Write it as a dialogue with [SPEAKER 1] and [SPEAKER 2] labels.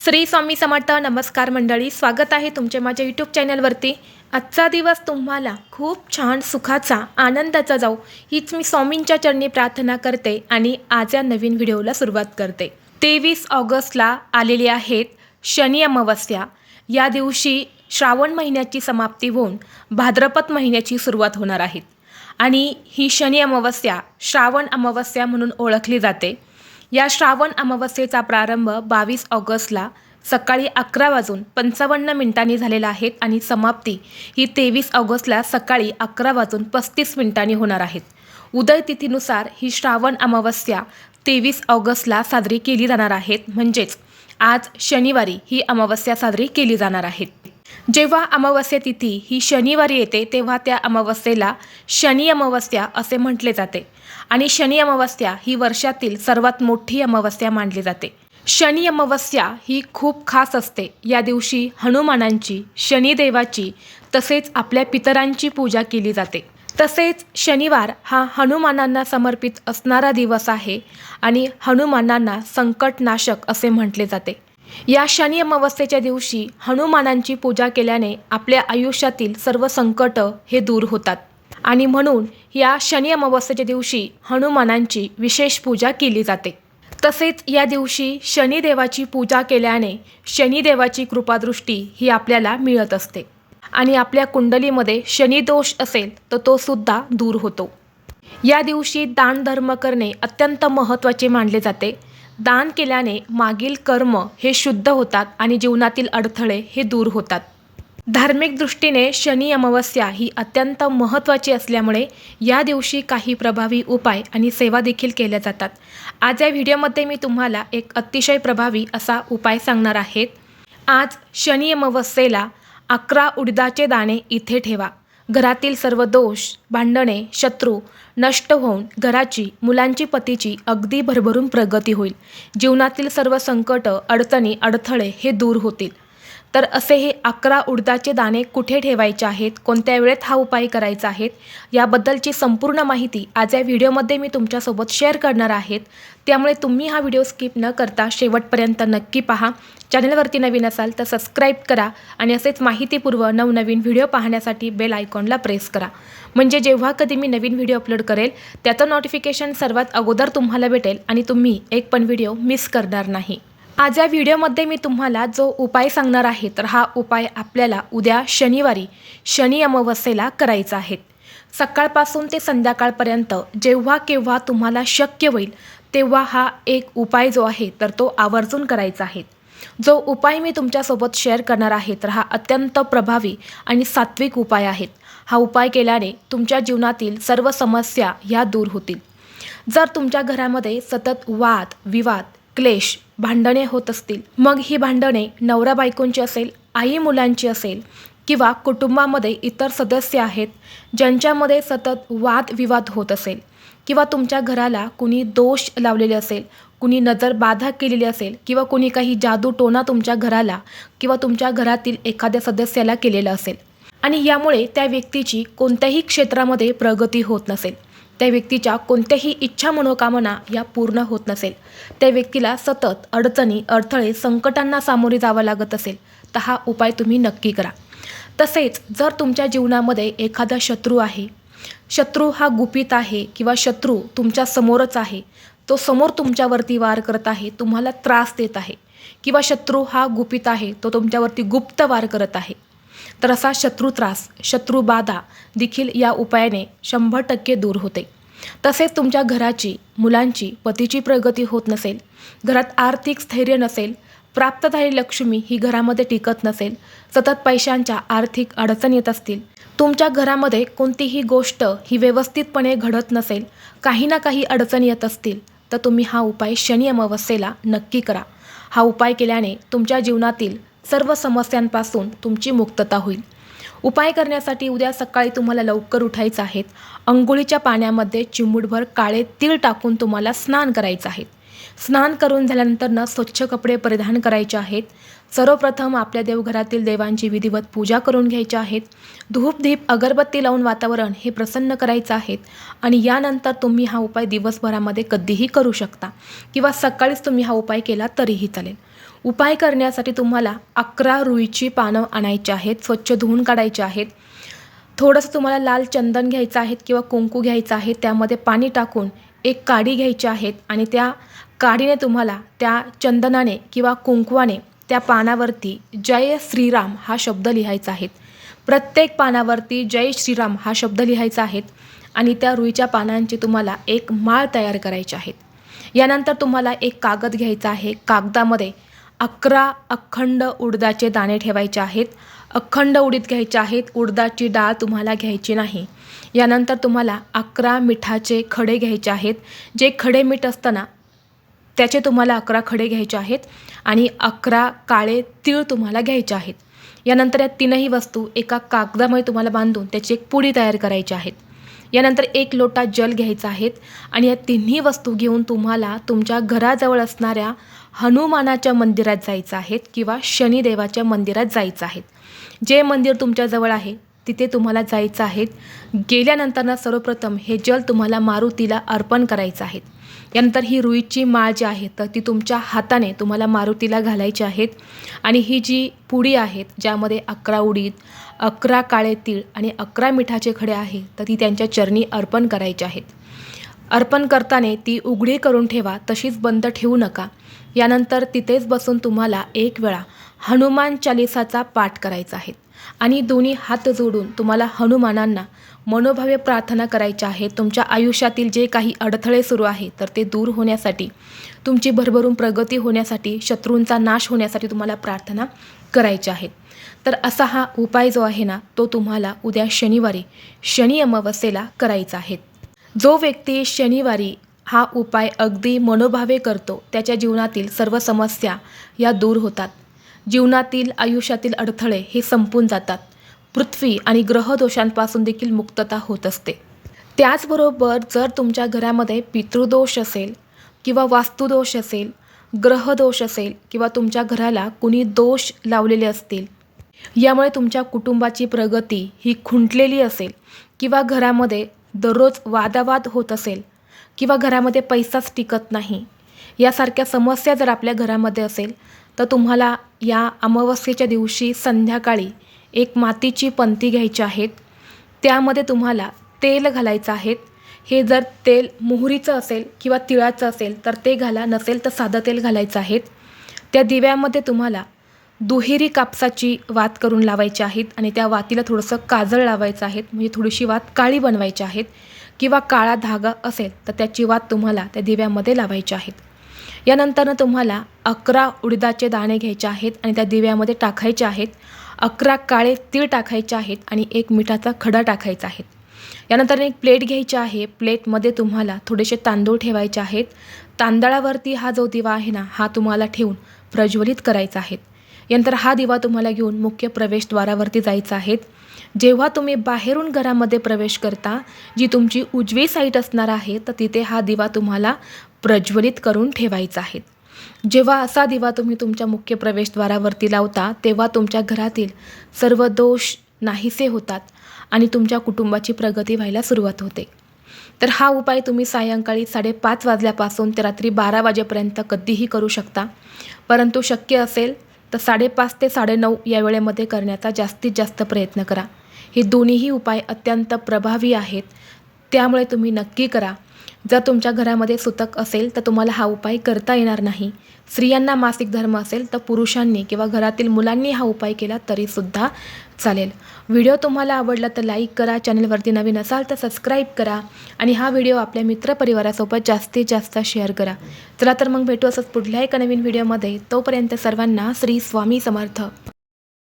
[SPEAKER 1] श्री स्वामी समर्थ नमस्कार मंडळी स्वागत आहे तुमचे माझ्या यूट्यूब चॅनलवरती आजचा दिवस तुम्हाला खूप छान सुखाचा आनंदाचा जाऊ हीच मी स्वामींच्या चरणी प्रार्थना करते आणि आज या नवीन व्हिडिओला सुरुवात करते. तेवीस ऑगस्टला आलेली आहेत शनी अमावस्या. या दिवशी श्रावण महिन्याची समाप्ती होऊन भाद्रपद महिन्याची सुरुवात होणार आहेत आणि ही शनी अमावस्या श्रावण अमावस्या म्हणून ओळखली जाते. या श्रावण अमावस्येचा प्रारंभ बावीस ऑगस्टला सकाळी अकरा वाजून पंचावन्न मिनिटांनी झालेला आहे आणि समाप्ती ही तेवीस ऑगस्टला सकाळी अकरा वाजून पस्तीस मिनिटांनी होणार आहेत उदय तिथीनुसार ही श्रावण अमावस्या तेवीस ऑगस्टला साजरी केली जाणार आहेत म्हणजेच आज शनिवारी ही अमावस्या साजरी केली जाणार आहेत जेव्हा अमावस्या तिथी ही शनिवारी येते तेव्हा त्या अमावस्येला शनी अमावस्या असे म्हटले जाते. आणि शनी अमावस्या ही वर्षातील सर्वात मोठी अमावस्या मानली जाते. शनी अमावस्या ही खूप खास असते. या दिवशी हनुमानांची शनिदेवाची तसेच आपल्या पितरांची पूजा केली जाते. तसेच शनिवार हा हनुमानांना समर्पित असणारा दिवस आहे आणि हनुमानांना संकटनाशक असे म्हटले जाते. या शनी अमावस्येच्या दिवशी हनुमानांची पूजा केल्याने आपल्या आयुष्यातील सर्व संकट हे दूर होतात. आणि म्हणून या शनी अमावस्येच्या दिवशी हनुमानांची विशेष पूजा केली जाते. तसेच या दिवशी शनिदेवाची पूजा केल्याने शनिदेवाची कृपादृष्टी ही आपल्याला मिळत असते. आणि आपल्या कुंडलीमध्ये शनिदोष असेल तर तो सुद्धा दूर होतो. या दिवशी दान धर्म करणे अत्यंत महत्त्वाचे मानले जाते. दान केल्याने मागील कर्म हे शुद्ध होतात आणि जीवनातील अडथळे हे दूर होतात. धार्मिक दृष्टीने शनी अमावस्या ही अत्यंत महत्त्वाची असल्यामुळे या दिवशी काही प्रभावी उपाय आणि सेवा देखील केल्या जातात. आज या व्हिडिओमध्ये मी तुम्हाला एक अतिशय प्रभावी असा उपाय सांगणार आहेत आज शनी अमावस्येला अकरा उडदाचे दाणे इथे ठेवा. घरातील सर्व दोष भांडणे शत्रू नष्ट होऊन घराची मुलांची पतीची अगदी भरभरून प्रगती होईल. जीवनातील सर्व संकट अडचणी अडथळे हे दूर होतील. तर असे हे अकरा उडदाचे दाणे कुठे ठेवायचे आहेत? कोणत्या वेळेत हा उपाय करायचा आहेत याबद्दलची संपूर्ण माहिती आज या व्हिडिओमध्ये मी तुमच्यासोबत शेअर करणार आहेत. त्यामुळे तुम्ही हा व्हिडिओ स्किप न करता शेवटपर्यंत नक्की पहा. चॅनलवरती नवीन असाल तर सबस्क्राईब करा आणि असेच माहितीपूर्व नवनवीन व्हिडिओ पाहण्यासाठी बेल आयकॉनला प्रेस करा. म्हणजे जेव्हा कधी मी नवीन व्हिडिओ अपलोड करेल त्याचं नोटिफिकेशन सर्वात अगोदर तुम्हाला भेटेल आणि तुम्ही एक पण व्हिडिओ मिस करणार नाही. आज या व्हिडिओमध्ये मी तुम्हाला जो उपाय सांगणार आहे तर हा उपाय आपल्याला उद्या शनिवारी शनी अमावस्येला करायचा आहे. सकाळपासून ते संध्याकाळपर्यंत जेव्हा केव्हा तुम्हाला शक्य होईल तेव्हा हा एक उपाय जो आहे तर तो आवर्जून करायचा आहे. जो उपाय मी तुमच्यासोबत शेअर करणार आहे तर हा अत्यंत प्रभावी आणि सात्विक उपाय आहेत हा उपाय केल्याने तुमच्या जीवनातील सर्व समस्या ह्या दूर होतील. जर तुमच्या घरामध्ये सतत वाद विवाद क्लेश भांडणे होत असतील. मग ही भांडणे नवरा बायकोंची असेल आई मुलांची असेल किंवा कुटुंबामध्ये इतर सदस्य आहेत ज्यांच्यामध्ये सतत वादविवाद होत असेल किंवा तुमच्या घराला कुणी दोष लावलेले असेल कुणी नजर बाधा केलेली असेल किंवा कुणी काही जादू टोना तुमच्या घराला किंवा तुमच्या घरातील एखाद्या सदस्याला केलेला असेल. आणि यामुळे त्या व्यक्तीची कोणत्याही क्षेत्रामध्ये प्रगती होत नसेल. त्या व्यक्तीच्या कोणत्याही इच्छा मनोकामना या पूर्ण होत नसेल. त्या व्यक्तीला सतत अडचणी अडथळे संकटांना सामोरे जावं लागत असेल तर हा उपाय तुम्ही नक्की करा. तसेच जर तुमच्या जीवनामध्ये एखादा शत्रू आहे शत्रू हा गुपित आहे किंवा शत्रू तुमच्या समोरच आहे तो समोर तुमच्यावरती वार करत आहे तुम्हाला त्रास देत आहे किंवा शत्रू हा गुपित आहे तो तुमच्यावरती गुप्त वार करत आहे तर असा शत्रू त्रास शत्रू बाधा देखील या उपायाने शंभर टक्के दूर होते. तसेच तुमच्या घराची मुलांची पतीची प्रगती होत नसेल घरात आर्थिक स्थैर्य नसेल प्राप्त झालेली लक्ष्मी ही घरामध्ये टिकत नसेल सतत पैशांच्या आर्थिक अडचण येत असतील तुमच्या घरामध्ये कोणतीही गोष्ट ही व्यवस्थितपणे घडत नसेल काही ना काही अडचणी येत असतील तर तुम्ही हा उपाय शनी अमावस्येला नक्की करा. हा उपाय केल्याने तुमच्या जीवनातील सर्व समस्यांपासून तुमची मुक्तता होईल. उपाय करण्यासाठी उद्या सकाळी तुम्हाला लवकर उठायचं आहे. अंघोळीच्या पाण्यामध्ये चिमूटभर काळे तीळ टाकून तुम्हाला स्नान करायचं आहे. स्नान करून झाल्यानंतर न स्वच्छ कपडे परिधान करायचे आहेत. सर्वप्रथम आपल्या देवघरातील देवांची विधिवत पूजा करून घ्यायची आहेत. धूपधीप अगरबत्ती लावून वातावरण हे प्रसन्न करायचं आहे आणि यानंतर तुम्ही हा उपाय दिवसभरामध्ये कधीही करू शकता किंवा सकाळीच तुम्ही हा उपाय केला तरीही चालेल. उपाय करण्यासाठी तुम्हाला अकरा रुईची पानं आणायची आहेत स्वच्छ धुवून काढायची आहेत. थोडंसं तुम्हाला लाल चंदन घ्यायचं आहे किंवा कुंकू घ्यायचं आहे त्यामध्ये पाणी टाकून एक काडी घ्यायची आहेत आणि त्या काडीने तुम्हाला त्या चंदनाने किंवा कुंकवाने त्या पानावरती जय श्रीराम हा शब्द लिहायचा आहे प्रत्येक पानावरती जय श्रीराम हा शब्द लिहायचा आहे आणि त्या रुईच्या पानांची तुम्हाला एक माळ तयार करायची आहेत. यानंतर तुम्हाला एक कागद घ्यायचा आहे. कागदामध्ये अकरा अखंड उडदाचे दाणे ठेवायचे आहेत. अखंड उडीद घ्यायचे आहेत. उडदाची डाळ तुम्हाला घ्यायची नाही. यानंतर तुम्हाला अकरा मिठाचे खडे घ्यायचे आहेत. जे खडे मीठ असतं ना त्याचे तुम्हाला अकरा खडे घ्यायचे आहेत आणि अकरा काळे तीळ तुम्हाला घ्यायचे आहेत. यानंतर या तीनही वस्तू एका कागदामध्ये तुम्हाला बांधून त्याची एक पुडी तयार करायची आहेत. यानंतर एक लोटा जल घ्यायचा आहेत आणि या तिन्ही वस्तू घेऊन तुम्हाला तुमच्या घराजवळ असणाऱ्या हनुमानाच्या मंदिरात जायचं आहेत किंवा शनिदेवाच्या मंदिरात जायचं आहेत. जे मंदिर तुमच्याजवळ आहे तिथे तुम्हाला जायचं आहे गेल्यानंतर सर्वप्रथम हे जल तुम्हाला मारुतीला अर्पण करायचं आहे यानंतर ही रुईची माळ जी आहे तर ती तुमच्या हाताने तुम्हाला मारुतीला घालायची आहेत. आणि ही जी पुडी आहेत ज्यामध्ये अकरा उडीद अकरा काळे तीळ आणि अकरा मिठाचे खडे आहे तर ती त्यांच्या चरणी अर्पण करायची आहेत. अर्पण करताना ती उघडी करून ठेवा तशीच बंद ठेवू नका. यानंतर तिथेच बसून तुम्हाला एक वेळा हनुमान चालिसाचा पाठ करायचा आहे. आणि दोन्ही हात जोडून तुम्हाला हनुमानांना मनोभावे प्रार्थना करायच्या आहेत तुमच्या आयुष्यातील जे काही अडथळे सुरू आहे तर ते दूर होण्यासाठी तुमची भरभरून प्रगती होण्यासाठी शत्रूंचा नाश होण्यासाठी तुम्हाला प्रार्थना करायच्या आहेत तर असा हा उपाय जो आहे ना तो तुम्हाला उद्या शनिवारी शनी अमावस्येला करायचा आहे. जो व्यक्ती शनिवारी हा उपाय अगदी मनोभावे करतो त्याच्या जीवनातील सर्व समस्या या दूर होतात. जीवनातील आयुष्यातील अडथळे हे संपून जातात. पृथ्वी आणि ग्रहदोषांपासून देखील मुक्तता होत असते. त्याचबरोबर जर तुमच्या घरामध्ये पितृदोष असेल किंवा वास्तुदोष असेल ग्रहदोष असेल किंवा तुमच्या घराला कुणी दोष लावलेले असतील यामुळे तुमच्या कुटुंबाची प्रगती ही खुंटलेली असेल किंवा घरामध्ये दररोज वादावाद होत असेल किंवा घरामध्ये पैसाच टिकत नाही यासारख्या समस्या जर आपल्या घरामध्ये असेल तर तुम्हाला या अमावस्येच्या दिवशी संध्याकाळी एक मातीची पंती घ्यायची आहेत. त्यामध्ये तुम्हाला तेल घालायचं आहेत. हे जर तेल मोहरीचं असेल किंवा तिळाचं असेल तर ते घाला. नसेल तर साधं तेल घालायचं आहेत. त्या दिव्यामध्ये तुम्हाला दुहेरी कापसाची वात करून लावायची आहेत आणि त्या वातीला थोडंसं काजळ लावायचं आहेत म्हणजे थोडीशी वात काळी बनवायची आहेत किंवा काळा धागा असेल तर त्याची वात तुम्हाला त्या दिव्यामध्ये लावायची आहेत. यानंतरनं तुम्हाला अकरा उडदाचे दाणे घ्यायचे आहेत आणि त्या दिव्यामध्ये टाकायचे आहेत. अकरा काळे तीळ टाकायचे आहेत आणि एक मिठाचा खडा टाकायचा आहे. यानंतर एक प्लेट घ्यायची आहे. प्लेटमध्ये तुम्हाला थोडेसे तांदूळ ठेवायचे आहेत. तांदळावरती हा जो दिवा आहे ना हा तुम्हाला ठेवून प्रज्वलित करायचा आहे. यानंतर हा दिवा तुम्हाला घेऊन मुख्य प्रवेशद्वारावरती जायचं आहे. जेव्हा तुम्ही बाहेरून घरामध्ये प्रवेश करता जी तुमची उजवी साईट असणार आहे तर तिथे हा दिवा तुम्हाला प्रज्वलित करून ठेवायचा आहे. जेव्हा असा दिवा तुम्ही तुमच्या मुख्य प्रवेशद्वारावरती लावता तेव्हा तुमच्या घरातील सर्व दोष नाहीसे होतात आणि तुमच्या कुटुंबाची प्रगती व्हायला सुरुवात होते. तर हा उपाय तुम्ही सायंकाळी साडेपाच वाजल्यापासून ते रात्री बारा वाजेपर्यंत कधीही करू शकता. परंतु शक्य असेल तर साडेपाच ते साडेनऊ या वेळेमध्ये करण्याचा जास्तीत जास्त प्रयत्न करा. हे दोन्हीही उपाय अत्यंत प्रभावी आहेत. त्यामुळे तुम्ही नक्की करा. जर तुमच्या घरामध्ये सुतक असेल तर तुम्हाला हा उपाय करता येणार नाही. स्त्रियांना मासिक धर्म असेल तर पुरुषांनी किंवा घरातील मुलांनी हा उपाय केला तरीसुद्धा चालेल. व्हिडिओ तुम्हाला आवडला तर लाईक करा चॅनलवरती नवीन असाल तर सबस्क्राईब करा आणि हा व्हिडिओ आपल्या मित्रपरिवारासोबत जास्तीत जास्त शेअर करा. चला तर मग भेटू असंच पुढल्या एका नवीन व्हिडिओमध्ये. तोपर्यंत सर्वांना श्री स्वामी समर्थ.